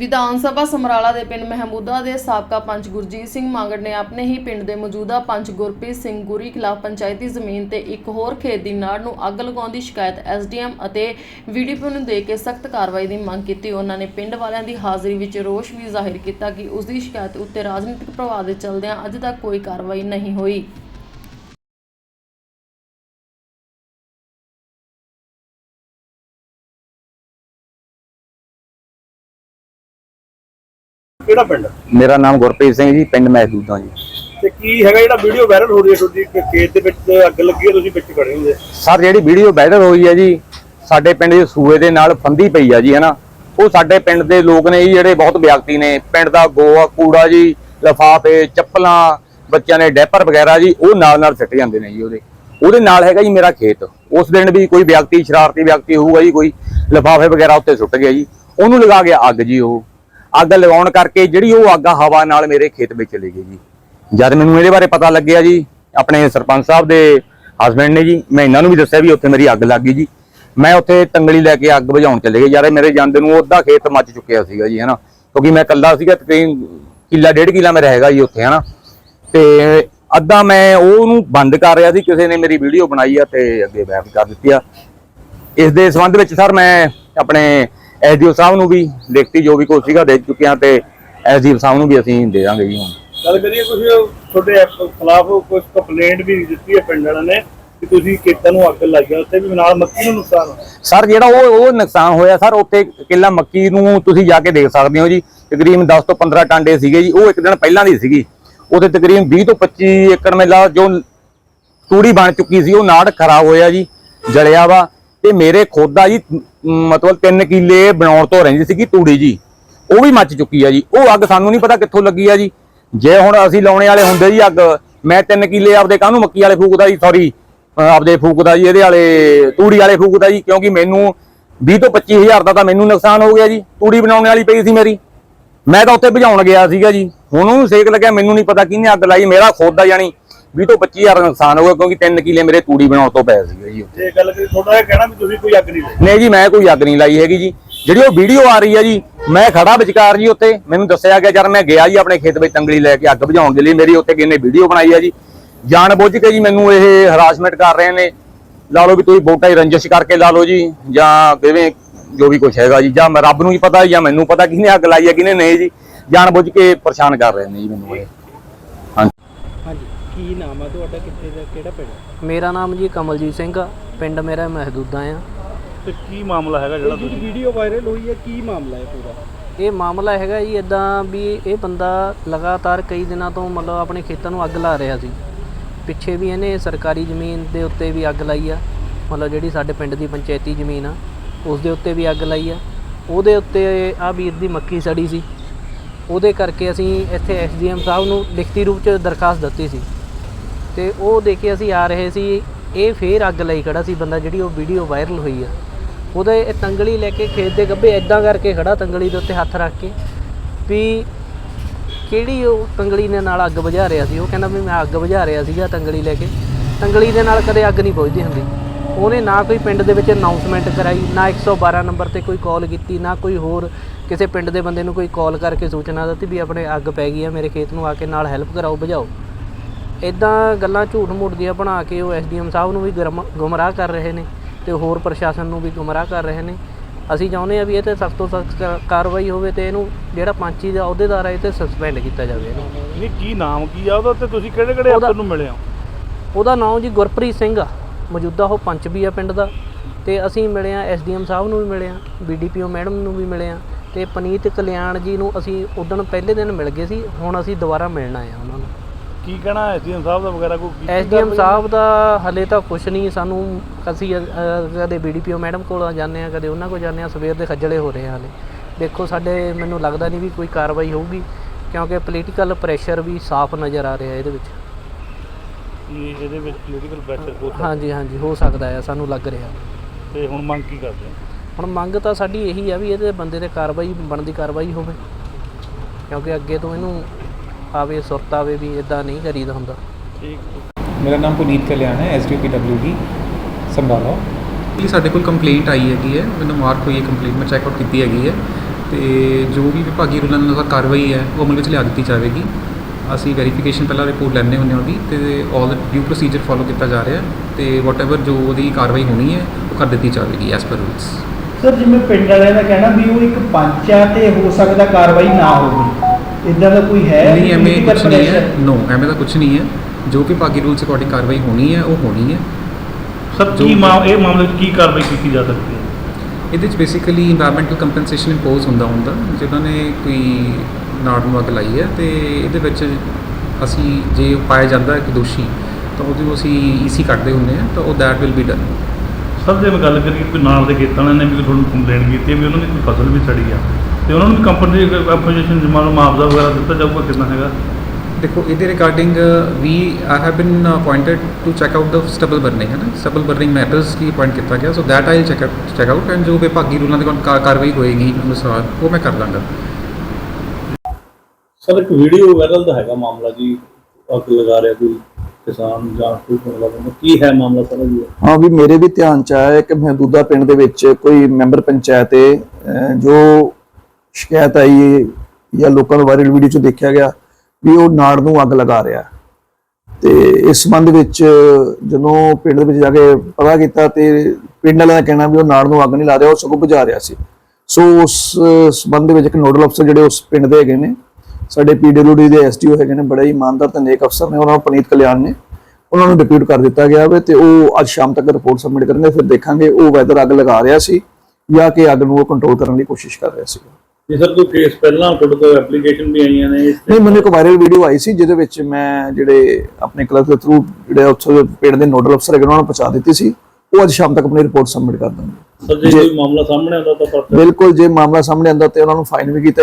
ਵਿਧਾਨ ਸਭਾ ਸਮਰਾਲਾ ਦੇ ਪਿੰਡ ਮਹਿਮੂਦਾ ਦੇ ਸਾਬਕਾ ਪੰਚ ਗੁਰਜੀਤ ਸਿੰਘ ਮਾਂਗੜ ਨੇ ਆਪਣੇ ਹੀ ਪਿੰਡ ਦੇ ਮੌਜੂਦਾ ਪੰਚ ਗੁਰਪ੍ਰੀਤ ਸਿੰਘ ਗੁਰੀ ਖਿਲਾਫ ਪੰਚਾਇਤੀ ਜ਼ਮੀਨ ਤੇ ਇੱਕ ਹੋਰ ਖੇਤ ਦੀ ਨਾੜ ਨੂੰ ਅੱਗ ਲਗਾਉਣ ਦੀ ਸ਼ਿਕਾਇਤ ਐਸਡੀਐਮ ਅਤੇ ਵੀਡੀਪੀ ਨੂੰ ਦੇ ਕੇ ਸਖਤ ਕਾਰਵਾਈ ਦੀ ਮੰਗ ਕੀਤੀ। ਉਹਨਾਂ ਨੇ ਪਿੰਡ ਵਾਲਿਆਂ ਦੀ ਹਾਜ਼ਰੀ ਵਿੱਚ ਰੋਸ਼ ਵੀ ਜ਼ਾਹਿਰ ਕੀਤਾ ਕਿ ਉਸ ਦੀ ਸ਼ਿਕਾਇਤ ਉੱਤੇ ਰਾਜਨੀਤਿਕ ਪ੍ਰਭਾਵ ਦੇ ਚਲਦਿਆਂ ਅੱਜ ਤੱਕ ਕੋਈ ਕਾਰਵਾਈ ਨਹੀਂ ਹੋਈ। ਕਿਹੜਾ ਪਿੰਡ? ਮੇਰਾ ਨਾਮ ਗੁਰਪ੍ਰੀਤ ਸਿੰਘ ਜੀ ਪਿੰਡ ਮਹਿਦੂਦਾਂ ਜੀ। ਤੇ ਕੀ ਹੈਗਾ ਜਿਹੜਾ ਵੀਡੀਓ ਵਾਇਰਲ ਹੋ ਰਹੀ ਹੈ ਤੁਹਾਡੀ? ਕਿ ਖੇਤ ਦੇ ਵਿੱਚ ਅੱਗ ਲੱਗੀ ਹੈ ਤੁਸੀਂ ਵਿੱਚ ਖੜੇ ਹੁੰਦੇ ਸਰ ਜਿਹੜੀ ਵੀਡੀਓ ਵਾਇਰਲ ਹੋਈ ਹੈ ਜੀ ਸਾਡੇ ਪਿੰਡ ਦੇ ਸੂਏ ਦੇ ਨਾਲ ਫੰਦੀ ਪਈ ਆ ਜੀ ਹਨਾ ਉਹ ਸਾਡੇ ਪਿੰਡ ਦੇ ਲੋਕ ਨੇ ਜੀ ਜਿਹੜੇ ਬਹੁਤ ਵਿਅਕਤੀ ਨੇ। ਪਿੰਡ ਦਾ ਗੋਆ ਕੂੜਾ ਜੀ ਲਫਾਫੇ ਚੱਪਲਾਂ ਬੱਚਿਆਂ ਦੇ ਡੈਪਰ ਵਗੈਰਾ ਜੀ ਉਹ ਨਾਲ ਨਾਲ ਸਿੱਟ ਜਾਂਦੇ ਨੇ ਜੀ ਉਹਦੇ। ਉਹਦੇ ਨਾਲ ਹੈਗਾ ਜੀ ਮੇਰਾ ਖੇਤ। ਉਸ ਦਿਨ ਵੀ ਕੋਈ ਵਿਅਕਤੀ ਸ਼ਰਾਰਤੀ ਵਿਅਕਤੀ ਹੋਊਗਾ ਜੀ ਕੋਈ ਲਫਾਫੇ ਵਗੈਰਾ ਉੱਤੇ ਸੁੱਟ ਗਿਆ ਜੀ। ਉਹਨੂੰ ਲਗਾ ਗਿਆ ਅੱਗ ਜੀ ਉਹ। ਅੱਗ ਲਗਾਉਣ ਕਰਕੇ ਜਿਹੜੀ ਉਹ ਅੱਗ ਹਵਾ ਨਾਲ ਮੇਰੇ ਖੇਤ ਵਿੱਚ ਚਲੀ ਗਈ ਜੀ। ਜਦ ਮੈਨੂੰ ਇਹਦੇ ਬਾਰੇ ਪਤਾ ਲੱਗਿਆ ਜੀ, ਆਪਣੇ ਸਰਪੰਚ ਸਾਹਿਬ ਦੇ ਹਸਬੰਡ ਨੇ ਜੀ, ਮੈਂ ਇਹਨਾਂ ਨੂੰ ਵੀ ਦੱਸਿਆ ਵੀ ਉੱਥੇ ਮੇਰੀ ਅੱਗ ਲੱਗ ਗਈ ਜੀ। ਮੈਂ ਉੱਥੇ ਤੰਗਲੀ ਲੈ ਕੇ ਅੱਗ ਬੁਝਾਉਣ ਚਲੇ ਗਏ। ਯਾਰ ਮੇਰੇ ਜਾਂਦੇ ਨੂੰ ਅੱਧਾ ਖੇਤ ਮੱਚ ਚੁੱਕਿਆ ਸੀਗਾ ਜੀ, ਹਨਾ। ਕਿਉਂਕਿ ਮੈਂ ਇਕੱਲਾ ਸੀਗਾ ਤਕਰੀਬਨ ਕਿੱਲਾ, ਡੇਢ ਕਿੱਲਾ ਮੇਰਾ ਹੈਗਾ ਜੀ ਉੱਥੇ, ਹੈਨਾ। ਤੇ ਅੱਧਾ ਮੈਂ ਉਹਨੂੰ ਬੰਦ ਕਰ ਰਿਹਾ ਸੀ, ਕਿਸੇ ਨੇ ਮੇਰੀ ਵੀਡੀਓ ਬਣਾਈ ਆ ਤੇ ਅੱਗੇ ਵਾਇਰਲ ਕਰ ਦਿੱਤੀ ਆ। ਇਸ ਦੇ ਸੰਬੰਧ ਵਿੱਚ ਸਰ ਮੈਂ ਆਪਣੇ ਐਸਡੀਓ ਸਾਹਿਬ ਨੂੰ ਵੀ ਲਿਖਤੀ ਜੋ ਵੀ ਕੁਛ ਸੀਗਾ ਦੇ ਚੁੱਕੇ ਹਾਂ ਤੇ ਐਸਡੀਓ ਸਾਹਿਬ ਨੂੰ ਵੀ ਅਸੀਂ ਦੇ ਦਾਂਗੇ ਜੀ ਹੁਣ। ਗੱਲ ਕਰੀਏ ਤੁਸੀਂ ਉਹ ਤੁਹਾਡੇ ਖਿਲਾਫ ਕੁਝ ਕੰਪਲੇਂਟ ਵੀ ਦਿੱਤੀ ਹੈ ਪਿੰਡ ਵਾਲਿਆਂ ਨੇ ਕਿ ਤੁਸੀਂ ਖੇਤਾਂ ਨੂੰ ਅੱਗ ਲਾਈ ਉੱਥੇ ਵੀ ਨਾਲ ਮੱਕੀ ਨੂੰ ਨੁਕਸਾਨ ਹੋਇਆ। ਸਰ ਜਿਹੜਾ ਉਹ ਉਹ ਨੁਕਸਾਨ ਹੋਇਆ ਸਰ ਉੱਥੇ ਕਿੱਲਾ ਮੱਕੀ ਨੂੰ ਤੁਸੀਂ ਜਾ ਕੇ ਦੇਖ ਸਕਦੇ ਹੋ ਜੀ। ਤਕਰੀਬਨ 10 ਤੋਂ 15 ਟਾਂਡੇ ਸੀਗੇ ਜੀ ਉਹ ਇੱਕ ਦਿਨ ਪਹਿਲਾਂ ਦੀ ਸੀਗੀ। ਉਹਦੇ ਤਕਰੀਬਨ 20 ਤੋਂ 25 ਏਕੜ ਮੇਲਾ ਜੋ ਤੂੜੀ ਬਣ ਚੁੱਕੀ ਸੀ ਉਹ ਨਾੜ ਖਰਾਬ ਹੋਇਆ ਜੀ ਜਲਿਆ ਵਾ। ਤੇ ਮੇਰੇ ਖੁਦ ਦਾ ਜੀ ਮਤਲਬ 3 ਕਿੱਲੇ ਬਣਾਉਣ ਤੋਂ ਰਹਿੰਦੀ ਸੀਗੀ ਤੂੜੀ ਜੀ। ਉਹ ਵੀ ਮੱਚ ਚੁੱਕੀ ਆ ਜੀ। ਉਹ ਅੱਗ ਸਾਨੂੰ ਨਹੀਂ ਪਤਾ ਕਿੱਥੋਂ ਲੱਗੀ ਆ ਜੀ। ਜੇ ਹੁਣ ਅਸੀਂ ਲਾਉਣੇ ਵਾਲੇ ਹੁੰਦੇ ਜੀ ਅੱਗ, ਮੈਂ 3 ਕਿੱਲੇ ਆਪਦੇ ਕਾਹਨੂੰ ਮੱਕੀ ਵਾਲੇ ਫੂਕਦਾ ਜੀ? ਸੌਰੀ ਆਪਦੇ ਫੂਕਦਾ ਜੀ, ਇਹਦੇ ਵਾਲੇ ਤੂੜੀ ਵਾਲੇ ਫੂਕਦਾ ਜੀ। ਕਿਉਂਕਿ ਮੈਨੂੰ 20 ਤੋਂ 25000 ਦਾ ਤਾਂ ਮੈਨੂੰ ਨੁਕਸਾਨ ਹੋ ਗਿਆ ਜੀ। ਤੂੜੀ ਬਣਾਉਣ ਵਾਲੀ ਪਈ ਸੀ ਮੇਰੀ। ਮੈਂ ਤਾਂ ਉੱਥੇ ਭਜਾਉਣ ਗਿਆ ਸੀਗਾ ਜੀ। ਹੁਣ ਉਹਨੂੰ ਸੇਕ ਲੱਗਿਆ, ਮੈਨੂੰ ਨਹੀਂ ਪਤਾ ਕਿਹਨੇ ਅੱਗ ਲਾਈ। ਮੇਰਾ ਖੁਦ ਦਾ ਜਾਨੀ 20 ਤੋਂ 25000 ਦਾ ਨੁਕਸਾਨ ਹੋ ਗਿਆ ਕਿਉਂਕਿ 3 ਕਿੱਲੇ ਮੇਰੇ ਤੂੜੀ ਬਣਾਉਣ ਤੋਂ ਪਏ ਸੀਗੇ ਜੀ ਜੇ ਗੱਲ ਕਰੀ ਤੁਹਾਡਾ ਇਹ ਕਹਿਣਾ ਵੀ ਤੁਸੀਂ ਕੋਈ ਅੱਗ ਨਹੀਂ ਲਾਈ। ਨਹੀਂ ਜੀ ਮੈਂ ਕੋਈ ਅੱਗ ਨਹੀਂ ਲਾਈ ਹੈਗੀ ਜੀ। ਜਿਹੜੀ ਉਹ ਵੀਡੀਓ ਆ ਰਹੀ ਹੈ ਜੀ ਮੈਂ ਖੜਾ ਵਿਚਕਾਰ ਜੀ ਉੱਤੇ ਮੈਨੂੰ ਦੱਸਿਆ ਗਿਆ ਜਦ ਮੈਂ ਗਿਆ ਜੀ ਆਪਣੇ ਖੇਤ ਵਿੱਚ ਤੰਗੜੀ ਲੈ ਕੇ ਅੱਗ ਬੁਝਾਉਣ ਦੇ ਲਈ ਮੇਰੀ ਉੱਤੇ ਕਿੰਨੇ ਵੀਡੀਓ ਬਣਾਈ ਹੈ ਜੀ। ਜਾਣ ਬੁੱਝ ਕੇ ਜੀ ਮੈਨੂੰ ਇਹ ਹਰਾਸਮੈਂਟ ਕਰ ਰਹੇ ਨੇ। ਲਾ ਲਓ ਵੀ ਤੁਸੀਂ ਵੋਟਾਂ ਹੀ ਰੰਜਿਸ਼ ਕਰਕੇ ਲਾ ਲਓ ਜੀ ਜਾਂ ਕਿਵੇਂ ਜੋ ਵੀ ਕੁਝ ਹੈਗਾ ਜੀ ਜਾਂ ਮੈਂ ਰੱਬ ਨੂੰ ਹੀ ਪਤਾ ਜਾਂ ਮੈਨੂੰ ਪਤਾ ਕਿਹਨੇ ਅੱਗ ਲਾਈ ਹੈ ਕਿਹਨੇ ਨਹੀਂ ਜੀ। ਜਾਣ ਬੁੱਝ ਕੇ ਪਰੇਸ਼ਾਨ ਕਰ ਰਹੇ ਨੇ ਜੀ ਮੈਨੂੰ ਇਹ। ਕੀ ਨਾਮ ਆ ਤੁਹਾਡਾ? ਕਿੱਥੇ ਦਾ ਕਿਹੜਾ ਪਿੰਡ? ਮੇਰਾ ਨਾਮ ਜੀ ਕਮਲਜੀਤ ਸਿੰਘ ਆ। ਪਿੰਡ ਮੇਰਾ ਮਹਿਦੂਦਾ ਆ। ਤੇ ਕੀ ਮਾਮਲਾ ਹੈਗਾ ਜਿਹੜਾ ਜਿਹੜੀ ਵੀਡੀਓ ਵਾਇਰਲ ਹੋਈ ਹੈ ਕੀ ਮਾਮਲਾ ਹੈ ਪੂਰਾ? ਇਹ ਮਾਮਲਾ ਹੈਗਾ ਜੀ ਇਦਾਂ ਵੀ ਇਹ ਬੰਦਾ ਲਗਾਤਾਰ ਕਈ ਦਿਨਾਂ ਤੋਂ ਮਤਲਬ ਆਪਣੇ ਖੇਤਾਂ ਨੂੰ ਅੱਗ ਲਾ ਰਿਹਾ ਸੀ। ਪਿੱਛੇ ਵੀ ਇਹਨੇ ਸਰਕਾਰੀ ਜ਼ਮੀਨ ਦੇ ਉੱਤੇ ਵੀ ਅੱਗ ਲਾਈ ਆ। ਮਤਲਬ ਜਿਹੜੀ ਸਾਡੇ ਪਿੰਡ ਦੀ ਪੰਚਾਇਤੀ ਜ਼ਮੀਨ ਆ ਉਸ ਦੇ ਉੱਤੇ ਵੀ ਅੱਗ ਲਾਈ ਆ। ਉਹਦੇ ਉੱਤੇ ਆ ਵੀਰ ਦੀ ਮੱਕੀ ਸੜੀ ਸੀ। ਉਹਦੇ ਕਰਕੇ ਅਸੀਂ ਇੱਥੇ ਐਸਡੀਐਮ ਸਾਹਿਬ ਨੂੰ ਲਿਖਤੀ ਰੂਪ 'ਚ ਦਰਖਾਸਤ ਦਿੱਤੀ ਸੀ। ਤੇ ਉਹ ਦੇ ਕੇ ਅਸੀਂ ਆ ਰਹੇ ਸੀ, ਇਹ ਫੇਰ ਅੱਗ ਲਈ ਖੜਾ ਸੀ ਬੰਦਾ ਜਿਹੜੀ ਉਹ ਵੀਡੀਓ ਵਾਇਰਲ ਹੋਈ ਆ। ਉਹਦੇ ਇਹ ਤੰਗਲੀ ਲੈ ਕੇ ਖੇਤ ਦੇ ਗੱਭੇ ਐਦਾਂ ਕਰਕੇ ਖੜਾ ਤੰਗਲੀ ਦੇ ਉੱਤੇ ਹੱਥ ਰੱਖ ਕੇ ਵੀ ਕਿਹੜੀ ਉਹ ਤੰਗਲੀ ਦੇ ਨਾਲ ਅੱਗ ਬੁਝਾ ਰਿਹਾ ਸੀ? ਉਹ ਕਹਿੰਦਾ ਵੀ ਮੈਂ ਅੱਗ ਬੁਝਾ ਰਿਹਾ ਸੀਗਾ ਤੰਗਲੀ ਲੈ ਕੇ। ਤੰਗਲੀ ਦੇ ਨਾਲ ਕਦੇ ਅੱਗ ਨਹੀਂ ਪਹੁੰਚਦੀ ਹੁੰਦੀ। ਉਹਨੇ ਨਾ ਕੋਈ ਪਿੰਡ ਦੇ ਵਿੱਚ ਅਨਾਉਂਸਮੈਂਟ ਕਰਾਈ, ਨਾ 112 ਨੰਬਰ ਤੇ ਕੋਈ ਕਾਲ ਕੀਤੀ, ਨਾ ਕੋਈ ਹੋਰ ਕਿਸੇ ਪਿੰਡ ਦੇ ਬੰਦੇ ਨੂੰ ਕੋਈ ਕਾਲ ਕਰਕੇ ਸੂਚਨਾ ਦਿੱਤੀ ਵੀ ਆਪਣੇ ਅੱਗ ਪੈ ਗਈ ਆ, ਮੇਰੇ ਖੇਤ ਨੂੰ ਆ ਕੇ ਨਾਲ ਹੈਲਪ ਕਰਾਓ, ਬੁਝਾਓ। ਇਦਾਂ ਗੱਲਾਂ ਝੂਠ ਮੂਠ ਦੀਆਂ ਬਣਾ ਕੇ ਉਹ ਐਸਡੀਐਮ ਸਾਹਿਬ ਨੂੰ ਵੀ ਗੁੰਮਰਾਹ ਕਰ ਰਹੇ ਨੇ ਤੇ ਹੋਰ ਪ੍ਰਸ਼ਾਸਨ ਨੂੰ ਵੀ ਗੁੰਮਰਾਹ ਕਰ ਰਹੇ ਨੇ। ਅਸੀਂ ਚਾਹੁੰਦੇ ਆ ਵੀ ਇਹ ਤੇ ਸਖਤ ਤੋਂ ਸਖਤ ਕਾਰਵਾਈ ਹੋਵੇ ਤੇ ਇਹਨੂੰ ਜਿਹੜਾ ਪੰਚੀ ਦਾ ਅਹੁਦੇਦਾਰ ਹੈ ਇਹ ਤੇ ਸਸਪੈਂਡ ਕੀਤਾ ਜਾਵੇ ਇਹਨੂੰ। ਨਹੀਂ ਕੀ ਨਾਮ ਕੀ ਆ ਉਹਦਾ ਤੇ ਤੁਸੀਂ ਕਿਹੜੇ ਕਿਹੜੇ ਅਫਸਰ ਨੂੰ ਮਿਲੇ ਹੋ? ਉਹਦਾ ਨਾਮ ਜੀ ਗੁਰਪ੍ਰੀਤ ਸਿੰਘ ਆ। ਮੌਜੂਦਾ ਉਹ ਪੰਚ ਵੀ ਆ ਪਿੰਡ ਦਾ। ਤੇ ਅਸੀਂ ਮਿਲੇ ਆ ਐਸਡੀਐਮ ਸਾਹਿਬ ਨੂੰ ਵੀ ਮਿਲੇ ਆ ਬੀਡੀਪੀਓ ਮੈਡਮ ਨੂੰ ਵੀ ਮਿਲੇ ਆ ਤੇ ਪਨੀਤ ਕਲਿਆਣ ਜੀ ਨੂੰ ਅਸੀਂ ਉਦੋਂ ਪਹਿਲੇ ਦਿਨ ਮਿਲ ਗਏ ਸੀ ਹੁਣ ਅਸੀਂ ਦੁਬਾਰਾ ਮਿਲਣ ਆਏ ਆ ਉਹਨਾਂ ਨੂੰ। ਕੀ ਕਹਿਣਾ ਐਸਡੀਐਮ ਸਾਹਿਬ ਦਾ ਵਗੈਰਾ ਕੋਈ ਐਸਡੀਐਮ? ਸਾਹਿਬ ਦਾ ਹਲੇ ਤਾਂ ਕੁਛ ਨਹੀਂ ਸਾਨੂੰ ਅਸੀਂ ਕਦੇ ਬੀਡੀਪੀਓ ਮੈਡਮ ਕੋਲ ਜਾਂਦੇ ਆ ਕਦੇ ਉਹਨਾਂ ਕੋਲ ਜਾਂਦੇ ਆ ਸਵੇਰ ਦੇ ਖੱਜਲੇ ਹੋ ਰਹੇ ਆ ਹਲੇ। ਦੇਖੋ ਸਾਡੇ ਮੈਨੂੰ ਲੱਗਦਾ ਨਹੀਂ ਵੀ ਕੋਈ ਕਾਰਵਾਈ ਹੋਊਗੀ ਕਿਉਂਕਿ ਪੋਲੀਟੀਕਲ ਪ੍ਰੈਸ਼ਰ ਵੀ ਸਾਫ਼ ਨਜ਼ਰ ਆ ਰਿਹਾ ਇਹਦੇ ਵਿੱਚ। ਕੀ ਇਹਦੇ ਵਿੱਚ ਪੋਲੀਟੀਕਲ ਪ੍ਰੈਸ਼ਰ ਹੋ ਸਕਦਾ? ਹਾਂਜੀ ਹਾਂਜੀ ਹੋ ਸਕਦਾ ਹੈ ਸਾਨੂੰ ਲੱਗ ਰਿਹਾ। ਤੇ ਹੁਣ ਮੰਗ ਕੀ ਕਰਦੇ ਹੋ? ਹੁਣ ਮੰਗ ਤਾਂ ਸਾਡੀ ਇਹੀ ਆ ਵੀ ਇਹਦੇ ਬੰਦੇ ਤੇ ਕਾਰਵਾਈ ਬਣਦੀ ਕਾਰਵਾਈ ਹੋਵੇ। ਕਿਉਂਕਿ ਅੱਗੇ ਤੋਂ ਇਹਨੂੰ ਆਵੇ ਸੁਰਤ ਆਵੇ ਵੀ ਇਦਾਂ ਨਹੀਂ ਕਰੀਦਾ ਹੁੰਦਾ। ਠੀਕ ਮੇਰਾ ਨਾਮ ਪੁਨੀਤ ਕਲਿਆਣ ਹੈ ਐਸਡੀਪੀਡਬਲਯੂਡੀ ਸੰਭਾਲਾ। ਜੀ ਸਾਡੇ ਕੋਲ ਕੰਪਲੇਂਟ ਆਈ ਹੈਗੀ ਹੈ। ਮੈਨੂੰ ਮਾਰਕ ਹੋਈ ਹੈ ਕੰਪਲੇਂਟ ਮੈਂ ਚੈੱਕ ਆਊਟ ਕੀਤੀ ਹੈਗੀ ਹੈ। ਤੇ ਜੋ ਵੀ ਵਿਭਾਗੀ ਰੂਲਾਂ ਅਨੁਸਾਰ ਕਾਰਵਾਈ ਹੈ ਉਹ ਅਮਲ ਵਿੱਚ ਲਿਆ ਦਿੱਤੀ ਜਾਵੇਗੀ। ਅਸੀਂ ਵੈਰੀਫਿਕੇਸ਼ਨ ਪਹਿਲਾਂ ਰਿਪੋਰਟ ਲੈਣੇ ਹੁੰਦੇ ਹਾਂ ਉਹਦੀ ਤੇ ਆਲ ਡਿਊ ਪ੍ਰੋਸੀਜਰ ਫੋਲੋ ਕੀਤਾ ਜਾ ਰਿਹਾ। ਹੈ ਤੇ ਵਾਟਐਵਰ ਜੋ ਉਹਦੀ ਕਾਰਵਾਈ ਹੋਣੀ ਹੈ ਉਹ ਕਰ ਦਿੱਤੀ ਜਾਵੇਗੀ ਐਸ ਪਰ ਰੂਲਸ ਸਰ ਜਿਵੇਂ ਪਿੰਡ ਵਾਲਿਆਂ ਦਾ ਕਹਿਣਾ ਵੀ ਉਹ ਇੱਕ ਪੰਚ ਆ ਤੇ ਹੋ ਸਕਦਾ ਕਾਰਵਾਈ ਨਾ ਹੋਵੇ। ਇਦਾਂ ਦਾ ਕੋਈ ਹੈ? ਨਹੀਂ ਐਵੇਂ ਕੁਝ ਨਹੀਂ ਹੈ ਨੋ ਐਵੇਂ ਦਾ ਕੁਝ ਨਹੀਂ ਹੈ। ਜੋ ਕਿ ਪਾਕੀ ਰੂਲਸ ਅਕੋਰਡਿੰਗ ਕਾਰਵਾਈ ਹੋਣੀ ਹੈ ਉਹ ਹੋਣੀ ਹੈ। ਸਭ ਕੀ ਮਾਮ ਇਹ ਮਾਮਲੇ ਵਿੱਚ ਕੀ ਕਾਰਵਾਈ ਕੀਤੀ ਜਾ ਸਕਦੀ ਹੈ? ਇਹਦੇ ਬੇਸਿਕਲੀ এনवायरमेंटਲ ਕੰਪਨਸੇਸ਼ਨ ਇੰਪੋਜ਼ ਹੁੰਦਾ ਹੁੰਦਾ। ਜਿਹਨਾਂ ਨੇ ਕੋਈ ਨਾੜ ਨੂੰ ਅੱਗ ਲਾਈ ਹੈ ਤੇ ਇਹਦੇ ਵਿੱਚ ਅਸੀਂ ਜੇ ਪਾਇਆ ਜਾਂਦਾ ਇੱਕ ਦੋਸ਼ੀ ਤਾਂ ਉਹਦੇ ਨੂੰ ਅਸੀਂ ਈਸੀ ਕੱਢਦੇ ਹੁੰਦੇ ਆ ਤਾਂ ਉਹ ਦੈਟ ਵਿਲ ਬੀ ਡਨ ਸਭ ਦੇ ਮੈਂ ਗੱਲ ਕਰੀ ਕੋਈ ਨਾਲ ਦੇ ਖੇਤਾਂ ਨੇ ਵੀ ਤੁਹਾਨੂੰ ਕੰਪਲੇਂਟ ਕੀਤੀ ਵੀ ਉਹਨਾਂ ਦੀ ਕੋਈ ਫਸਲ ਵੀ ਸੜੀ ਆ ਤੇ ਉਹਨਾਂ ਨੂੰ ਕੰਪਨੀ ਦੀ ਕੰਪਨਸੇਸ਼ਨ ਜਮਾ ਨੂੰ ਮੁਆਵਜ਼ਾ ਵਗੈਰਾ ਦਿੱਤਾ ਜਾਊਗਾ ਕਿੰਨਾ ਹੈਗਾ? ਦੇਖੋ ਇਹਦੇ regarding we I have been appointed to check out the stubble burning ਹੈ ਨਾ? ਸਟੇਬਲ ਬਰਨਿੰਗ ਮੈਟਰਸ ਕੀ ਅਪਾਇੰਟ ਕੀਤਾ ਗਿਆ? So that I check out check out and ਜੋ ਵਿਭਾਗੀ ਰੂਲਾਂ ਦੇ ਕਾਰਵਾਈ ਹੋਏਗੀ ਅਨੁਸਾਰ ਉਹ ਮੈਂ ਕਰ ਲਾਂਗਾ। ਸਰ ਇੱਕ ਵੀਡੀਓ ਵਾਇਰਲ ਦਾ ਹੈਗਾ ਮਾਮਲਾ ਜੀ ਅੱਗ ਲਗਾ ਰਿਹਾ ਕੋਈ ਕਿਸਾਨ ਜਾਂ ਕੋਈ ਬੰਦਾ ਬੰਦਾ ਕੀ ਹੈ ਮਾਮਲਾ ਸਰ ਜੀ? ਹਾਂ ਵੀ ਮੇਰੇ ਵੀ ਧਿਆਨ ਚ ਆਇਆ ਕਿ ਮਹਦੂਦਾ ਪਿੰਡ ਦੇ ਵਿੱਚ ਕੋਈ ਮੈਂਬਰ ਪੰਚਾਇਤ ਹੈ ਜੋ ਸ਼ਿਕਾਇਤ ਆਈ ਹੈ ਜਾਂ ਲੋਕਾਂ ਨੂੰ ਵਾਇਰਲ ਵੀਡੀਓ ਚ ਦੇਖਿਆ ਗਿਆ ਵੀ ਉਹ ਨਾੜ ਨੂੰ ਅੱਗ ਲਗਾ ਰਿਹਾ। ਤੇ ਇਸ ਸੰਬੰਧ ਵਿੱਚ ਜਦੋਂ ਪਿੰਡ ਦੇ ਵਿੱਚ ਜਾ ਕੇ ਪਤਾ ਕੀਤਾ ਤੇ ਪਿੰਡ ਵਾਲਿਆਂ ਦਾ ਕਹਿਣਾ ਵੀ ਉਹ ਨਾੜ ਨੂੰ ਅੱਗ ਨਹੀਂ ਲਾ ਰਿਹਾ, ਉਹ ਸਗੋਂ ਬੁਝਾ ਰਿਹਾ ਸੀ। ਸੋ ਉਸ ਸੰਬੰਧ ਵਿੱਚ ਇੱਕ ਨੋਡਲ ਅਫਸਰ ਜਿਹੜੇ ਉਸ ਪਿੰਡ ਦੇ ਹੈਗੇ ਨੇ, ਸਾਡੇ ਪੀਡਬਲਯੂਡੀ ਦੇ ਐਸਡੀਓ ਹੈਗੇ ਨੇ, ਬੜੇ ਇਮਾਨਦਾਰ ਤੇ ਨੇਕ ਅਫਸਰ ਨੇ, ਉਹਨਾਂ ਨੂੰ ਪਨੀਤ ਕਲਿਆਣ ਨੇ। ਉਹਨਾਂ ਨੂੰ ਡਿਪਿਊਟ ਕਰ ਦਿੱਤਾ ਗਿਆ ਹੋਵੇ ਤੇ ਉਹ ਅੱਜ ਸ਼ਾਮ ਤੱਕ ਰਿਪੋਰਟ ਸਬਮਿਟ ਕਰਨਗੇ, ਫਿਰ ਦੇਖਾਂਗੇ ਉਹ ਵੈਦਰ ਅੱਗ ਲਗਾ ਰਿਹਾ ਸੀ ਜਾਂ ਕਿ ਅੱਗ ਨੂੰ ਉਹ ਕੰਟਰੋਲ ਕਰਨ ਦੀ ਕੋਸ਼ਿਸ਼ ਕਰ ਰਿਹਾ ਸੀ। ਜੀ ਸਰ ਕੋਈ ਕੇਸ ਪਹਿਲਾਂ ਤੁਹਾਡੇ ਕੋਲ ਐਪਲੀਕੇਸ਼ਨ ਵੀ ਆਈਆਂ ਨੇ ਇਸ ਨਹੀਂ ਮੈਨੂੰ ਇੱਕ ਵਾਇਰਲ ਵੀਡੀਓ ਆਈ ਸੀ ਜਿਹਦੇ ਵਿੱਚ ਮੈਂ ਜਿਹੜੇ ਆਪਣੇ ਕਲਰਕ ਦੇ ਥਰੂ ਜਿਹੜੇ ਉੱਥੋਂ ਦੇ ਪਿੰਡ ਦੇ ਨੋਡਲ ਅਫਸਰ ਹੈਗੇ ਉਹਨਾਂ ਪਹੁੰਚਾ ਦਿੱਤੀ ਸੀ। ਉਹ ਅੱਜ ਸ਼ਾਮ ਤੱਕ ਆਪਣੀ ਰਿਪੋਰਟ ਸਬਮਿਟ ਕਰ ਦਾਂਗੇ ਸਰ ਜੇ ਕੋਈ ਮਾਮਲਾ ਸਾਹਮਣੇ ਆਉਂਦਾ ਤਾਂ ਪਰ ਬਿਲਕੁਲ ਜੇ ਮਾਮਲਾ ਸਾਹਮਣੇ ਆਉਂਦਾ ਤੇ ਉਹਨਾਂ ਨੂੰ ਫਾਈਨ ਵੀ ਕੀਤਾ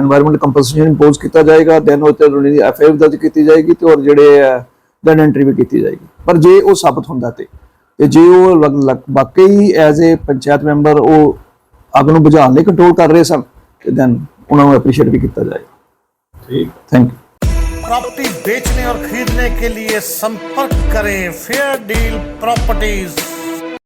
এনवायरमेंट ਕੰਪਨਸੇਸ਼ਨ ਇੰਪੋਜ਼ ਕੀਤਾ ਜਾਏਗਾ ਦੈਨ ਉਹ ਤੇ ਉਹਨਾਂ ਦੀ ਐਫਆਈਆਰ ਦਰਜ ਕੀਤੀ ਜਾਏਗੀ ਤੇ ਹੋਰ ਜਿਹੜੇ ਦੈਨ ਐਂਟਰੀ ਵੀ ਕੀਤੀ ਜਾਏਗੀ। ਪਰ ਜੇ ਉਹ ਸਾਬਤ ਹੁੰਦਾ ਤੇ ਜੇ ਉਹ ਬਾਕੀ ਐਜ਼ ਅ ਪੰਚਾਇਤ ਮੈਂਬਰ ਉਹ ਅੱਗ ਨੂੰ ਬੁਝਾਉਣ ਲਈ ਕੰਟਰੋਲ ਕਰ ਰਹੇ ਸਨ ਤੇ ਦੈਨ ਉਹਨਾਂ ਨੂੰ ਐਪਰੀਸ਼ੀਏਟ ਵੀ ਕੀਤਾ ਜਾਏਗਾ ਠੀਕ ਥੈਂਕ ਯੂ प्रॉपर्टी बेचने और खरीदने के लिए संपर्क करें फेयर डील प्रॉपर्टीज